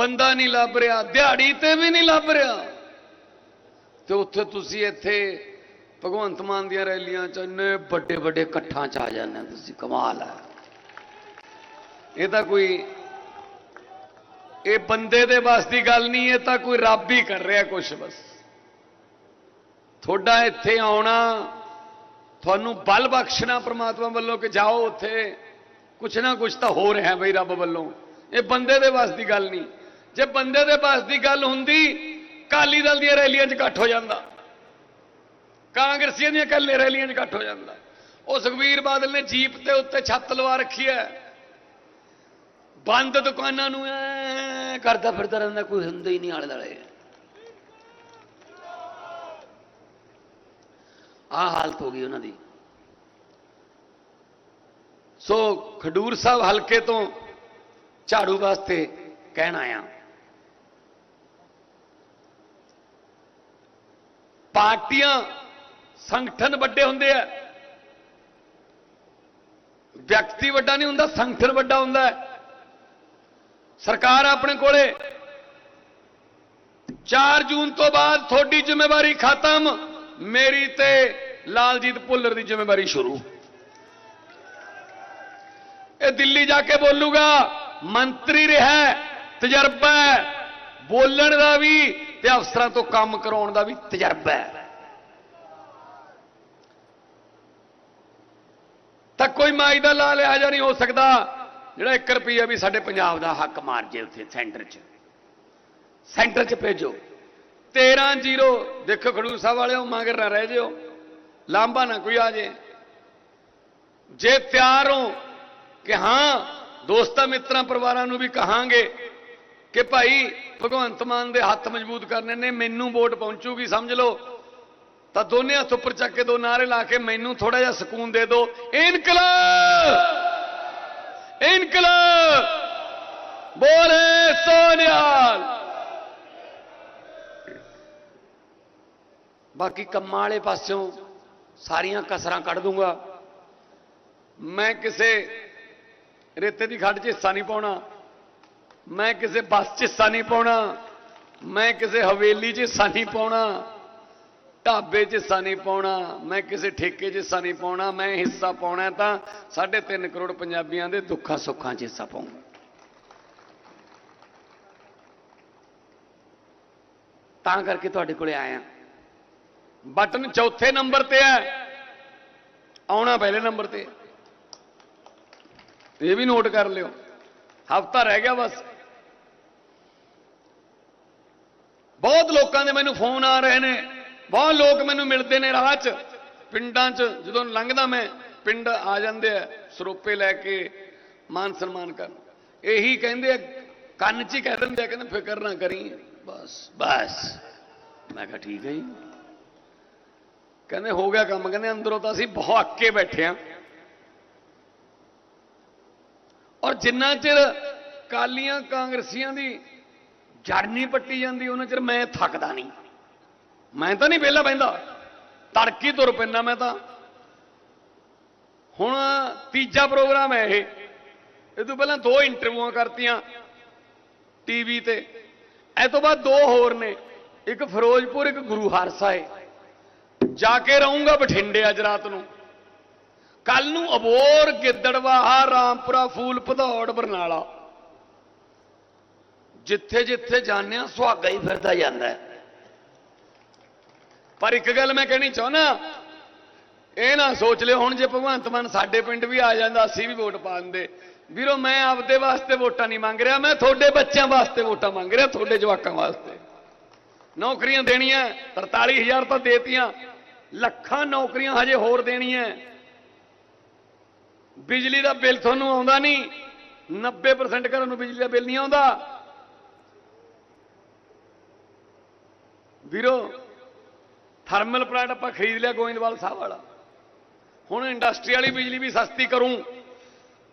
ਬੰਦਾ ਨਹੀਂ ਲੱਭ ਰਿਹਾ, ਦਿਹਾੜੀ ਤੇ ਵੀ ਨਹੀਂ ਲੱਭ ਰਿਹਾ। ਤੇ ਉੱਥੇ ਤੁਸੀਂ ਇੱਥੇ ਭਗਵੰਤ ਮਾਨ ਦੀਆਂ ਰੈਲੀਆਂ ਚ ਇੰਨੇ ਵੱਡੇ ਵੱਡੇ ਇਕੱਠਾਂ ਚ ਆ ਜਾਂਦੇ ਤੁਸੀਂ ਕਮਾਲ ਹੈ ਇਹ ਤਾਂ ਕੋਈ, ਇਹ ਬੰਦੇ ਦੇ ਵੱਸ ਦੀ ਗੱਲ ਨਹੀਂ, ਇਹ ਤਾਂ ਕੋਈ ਰੱਬ ਹੀ ਕਰ ਰਿਹਾ ਕੁਛ ਬਸ। ਤੁਹਾਡਾ ਇੱਥੇ ਆਉਣਾ, ਤੁਹਾਨੂੰ ਬਲ ਬਖਸ਼ਣਾ ਪ੍ਰਮਾਤਮਾ ਵੱਲੋਂ ਕਿ ਜਾਓ ਉੱਥੇ, ਕੁਛ ਨਾ ਕੁਛ ਤਾਂ ਹੋ ਰਿਹਾ ਬਈ ਰੱਬ ਵੱਲੋਂ। ਇਹ ਬੰਦੇ ਦੇ ਵੱਸ ਦੀ ਗੱਲ ਨਹੀਂ। ਜੇ ਬੰਦੇ ਦੇ ਵੱਸ ਦੀ ਗੱਲ ਹੁੰਦੀ ਕਾਲੀ ਦਲ ਦੀਆਂ ਰੈਲੀਆਂ 'ਚ ਇਕੱਠ ਹੋ ਜਾਂਦਾ। ਕਾਂਗਰਸੀਆਂ ਦੀਆਂ ਕੱਲੇ ਰੈਲੀਆਂ 'ਚ ਇਕੱਠ ਹੋ ਜਾਂਦਾ। ਉਹ ਸੁਖਬੀਰ ਬਾਦਲ ਨੇ ਜੀਪ ਤੇ ਉੱਤੇ ਛੱਤ ਲਵਾ ਰੱਖੀ ਹੈ। ਬੰਦ ਦੁਕਾਨਾਂ ਨੂੰ ਐ ਕਰਦਾ ਫਿਰਦਾ ਰਹਿੰਦਾ, ਕੋਈ ਹੁੰਦਾ ਹੀ ਨਹੀਂ ਆਲੇ ਦੁਆਲੇ। ਆ ਹਾਲਤ ਹੋ ਗਈ ਉਹਨਾਂ ਦੀ। ਸੋ ਖਡੂਰ ਸਾਹਿਬ ਹਲਕੇ ਤੋਂ ਝਾੜੂ ਵਾਸਤੇ ਕਹਿਣ ਆਇਆ। ਪਾਰਟੀਆਂ ਸੰਗਠਨ ਵੱਡੇ ਹੁੰਦੇ ਆ। ਵਿਅਕਤੀ ਵੱਡਾ ਨਹੀਂ ਹੁੰਦਾ, ਸੰਗਠਨ ਵੱਡਾ ਹੁੰਦਾ ਹੈ। ਸਰਕਾਰ ਆਪਣੇ ਕੋਲੇ 4 ਜੂਨ ਤੋਂ ਬਾਅਦ ਤੁਹਾਡੀ ਜ਼ਿੰਮੇਵਾਰੀ ਖਤਮ। ਮੇਰੀ ਤੇ ਲਾਲਜੀਤ ਭੁੱਲਰ ਦੀ ਜ਼ਿੰਮੇਵਾਰੀ ਸ਼ੁਰੂ। ਇਹ ਦਿੱਲੀ ਜਾ ਕੇ ਬੋਲੂਗਾ, ਮੰਤਰੀ ਰਿਹਾ ਤਜਰਬਾ ਬੋਲਣ ਦਾ ਵੀ ਤੇ ਅਫਸਰਾਂ ਤੋਂ ਕੰਮ ਕਰਾਉਣ ਦਾ ਵੀ ਤਜਰਬਾ ਹੈ। ਤਾਂ ਕੋਈ ਮਾਈ ਦਾ ਲਾ ਲਿਆ ਜਾਂ ਨਹੀਂ ਹੋ ਸਕਦਾ, ਜਿਹੜਾ 1 ਰੁਪਈਆ ਵੀ ਸਾਡੇ ਪੰਜਾਬ ਦਾ ਹੱਕ ਮਾਰ ਜੇ ਉੱਥੇ ਸੈਂਟਰ 'ਚ। ਸੈਂਟਰ 'ਚ ਭੇਜੋ। 13 ਜ਼ੀਰੋ, ਦੇਖੋ ਖਡੂਰ ਸਾਹਿਬ ਵਾਲਿਓ, ਮਗਰ ਨਾ ਰਹਿ ਜਿਓ। ਲਾਂਬਾ ਨਾ ਕੋਈ ਆ ਜੇ। ਜੇ ਤਿਆਰ ਹੋ ਕਿ ਹਾਂ, ਦੋਸਤਾਂ ਮਿੱਤਰਾਂ ਪਰਿਵਾਰਾਂ ਨੂੰ ਵੀ ਕਹਾਂਗੇ ਕਿ ਭਾਈ ਭਗਵੰਤ ਮਾਨ ਦੇ ਹੱਥ ਮਜ਼ਬੂਤ ਕਰਨੇ ਨੇ, ਮੈਨੂੰ ਵੋਟ ਪਹੁੰਚੂਗੀ, ਸਮਝ ਲਓ। ਤਾਂ ਦੋਨੇ ਹੱਥ ਉੱਪਰ ਚੱਕ ਕੇ ਦੋ ਨਾਰੇ ਲਾ ਕੇ ਮੈਨੂੰ ਥੋੜਾ ਜਿਹਾ ਸਕੂਨ ਦੇ ਦਿਓ। ਇਨਕਲਾਬ! ਇਨਕਲਾਬ! ਬੋਲੇ ਸੋਨਿਆਲ! ਬਾਕੀ ਕੰਮਾਂ ਵਾਲੇ ਪਾਸਿਓਂ ਸਾਰੀਆਂ ਕਸਰਾਂ ਕੱਢ ਦੂੰਗਾ। ਮੈਂ ਕਿਸੇ ਰੇਤੇ ਦੀ ਖੱਡ 'ਚ ਹਿੱਸਾ ਨਹੀਂ ਪਾਉਣਾ। ਮੈਂ ਕਿਸੇ ਬੱਸ 'ਚ ਹਿੱਸਾ ਨਹੀਂ ਪਾਉਣਾ ਮੈਂ ਕਿਸੇ ਹਵੇਲੀ 'ਚ ਹਿੱਸਾ ਨਹੀਂ ਪਾਉਣਾ ਢਾਬੇ 'ਚ ਹਿੱਸਾ ਨਹੀਂ ਪਾਉਣਾ ਮੈਂ ਕਿਸੇ ਠੇਕੇ 'ਚ ਹਿੱਸਾ ਨਹੀਂ ਪਾਉਣਾ ਮੈਂ ਹਿੱਸਾ ਪਾਉਣਾ ਹੈ ਤਾਂ 3.5 ਕਰੋੜ ਪੰਜਾਬੀਆਂ ਦੇ ਦੁੱਖਾਂ ਸੁੱਖਾਂ 'ਚ ਹਿੱਸਾ ਪਾਉਂਗਾ ਤਾਂ ਕਰਕੇ ਤੁਹਾਡੇ ਕੋਲੇ ਆਇਆ ਬਟਨ ਚੌਥੇ ਨੰਬਰ ਤੇ ਹੈ ਆਉਣਾ ਪਹਿਲੇ ਨੰਬਰ ਤੇ ਹੈ। ਇਹ ਵੀ ਨੋਟ ਕਰ ਲਿਓ ਹਫਤਾ ਰਹਿ ਗਿਆ ਬਸ ਬਹੁਤ ਲੋਕਾਂ ਦੇ ਮੈਨੂੰ ਫੋਨ ਆ ਰਹੇ ਨੇ। ਬਹੁਤ ਲੋਕ ਮੈਨੂੰ ਮਿਲਦੇ ਨੇ ਰਾਹ 'ਚ। ਪਿੰਡਾਂ 'ਚ ਜਦੋਂ ਲੰਘਦਾ ਮੈਂ, ਪਿੰਡ ਆ ਜਾਂਦੇ ਆ, ਸਰੋਪੇ ਲੈ ਕੇ ਮਾਨ ਸਨਮਾਨ ਕਰਨ। ਇਹੀ ਕਹਿੰਦੇ ਆ, ਕੰਨ 'ਚ ਹੀ ਕਹਿ ਦਿੰਦੇ ਆ, ਕਹਿੰਦੇ ਫਿਕਰ ਨਾ ਕਰੀ। ਬਸ ਬਸ। ਮੈਂ ਕਿਹਾ, ਠੀਕ ਹੈ ਜੀ। ਕਹਿੰਦੇ, ਹੋ ਗਿਆ ਕੰਮ। ਕਹਿੰਦੇ, ਅੰਦਰੋਂ ਤਾਂ ਅਸੀਂ ਬਹੁਤ ਬੈਠੇ ਆ। ਔਰ ਜਿੰਨਾ ਚਿਰ ਕਾਲੀਆਂ ਕਾਂਗਰਸੀਆਂ ਦੀ ਜੜ ਨਹੀਂ ਪੱਟੀ ਜਾਂਦੀ, ਉਹਨਾਂ ਚਿਰ ਮੈਂ ਥੱਕਦਾ ਨਹੀਂ। ਮੈਂ ਤਾਂ ਨਹੀਂ ਵਿਹਲਾ ਬੈਂਦਾ ਤੜਕੀ ਤੁਰ ਪੈਂਦਾ ਮੈਂ ਤਾਂ। ਹੁਣ ਤੀਜਾ ਪ੍ਰੋਗਰਾਮ ਹੈ ਇਹ। ਇਹ ਤੋਂ ਪਹਿਲਾਂ ਦੋ ਇੰਟਰਵਿਊਆਂ ਕਰਤੀਆਂ ਟੀਵੀ ਤੇ। ਇਹ ਤੋਂ ਬਾਅਦ ਦੋ ਹੋਰ ਨੇ। ਇੱਕ ਫਿਰੋਜ਼ਪੁਰ, ਇੱਕ ਗੁਰੂ ਹਰਸਾਏ ਜਾ ਕੇ ਰਹੂੰਗਾ ਬਠਿੰਡੇ ਅੱਜ ਰਾਤ ਨੂੰ। ਕੱਲ ਨੂੰ ਅਬੋਰ, ਗਿੱਦੜਵਾਹਾ, ਰਾਮਪੁਰਾ, ਫੂਲ, ਭਦੌੜ, ਬਰਨਾਲਾ। ਜਿੱਥੇ ਜਿੱਥੇ ਜਾਂਦੇ ਆ ਸੁਹਾਗਾ ਹੀ ਫਿਰਦਾ ਜਾਂਦਾ ਪਰ ਇੱਕ ਗੱਲ ਮੈਂ ਕਹਿਣੀ ਚਾਹੁੰਦਾ, ਇਹ ਨਾ ਸੋਚ ਲਿਓ, ਹੁਣ ਜੇ ਭਗਵੰਤ ਮਾਨ ਸਾਡੇ ਪਿੰਡ ਵੀ ਆ ਜਾਂਦਾ, ਅਸੀਂ ਵੀ ਵੋਟ ਪਾ ਦਿੰਦੇ। ਵੀਰੋ, ਮੈਂ ਆਪਦੇ ਵਾਸਤੇ ਵੋਟਾਂ ਨਹੀਂ ਮੰਗ ਰਿਹਾ, ਮੈਂ ਤੁਹਾਡੇ ਬੱਚਿਆਂ ਵਾਸਤੇ ਵੋਟਾਂ ਮੰਗ ਰਿਹਾ, ਤੁਹਾਡੇ ਜਵਾਕਾਂ ਵਾਸਤੇ। ਨੌਕਰੀਆਂ ਦੇਣੀਆਂ 43000 ਤਾਂ ਦੇਤੀਆਂ। ਲੱਖਾਂ ਨੌਕਰੀਆਂ ਹਜੇ ਹੋਰ ਦੇਣੀਆਂ। ਬਿਜਲੀ ਦਾ ਬਿੱਲ ਤੁਹਾਨੂੰ ਆਉਂਦਾ ਨਹੀਂ 90% ਘਰਾਂ ਨੂੰ ਬਿਜਲੀ ਦਾ ਬਿੱਲ ਨਹੀਂ ਆਉਂਦਾ। ਵੀਰੋ, ਥਰਮਲ ਪਲਾਂਟ ਆਪਾਂ ਖਰੀਦ ਲਿਆ ਗੋਇੰਦਵਾਲ ਸਾਹਿਬ ਵਾਲਾ। ਹੁਣ ਇੰਡਸਟਰੀ ਵਾਲੀ ਬਿਜਲੀ ਵੀ ਸਸਤੀ ਕਰੂੰ।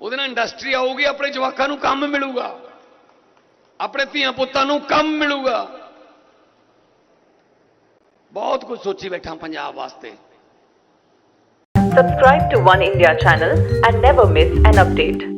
ਉਹਦੇ ਨਾਲ ਇੰਡਸਟਰੀ ਆਊਗੀ, ਆਪਣੇ ਜਵਾਕਾਂ ਨੂੰ ਕੰਮ ਮਿਲੂਗਾ। ਆਪਣੇ ਧੀਆਂ ਪੁੱਤਾਂ ਨੂੰ ਕੰਮ ਮਿਲੂਗਾ। ਬਹੁਤ ਕੁਝ ਸੋਚੀ ਬੈਠਾ ਪੰਜਾਬ ਵਾਸਤੇ। Subscribe to One India channel and never miss an update.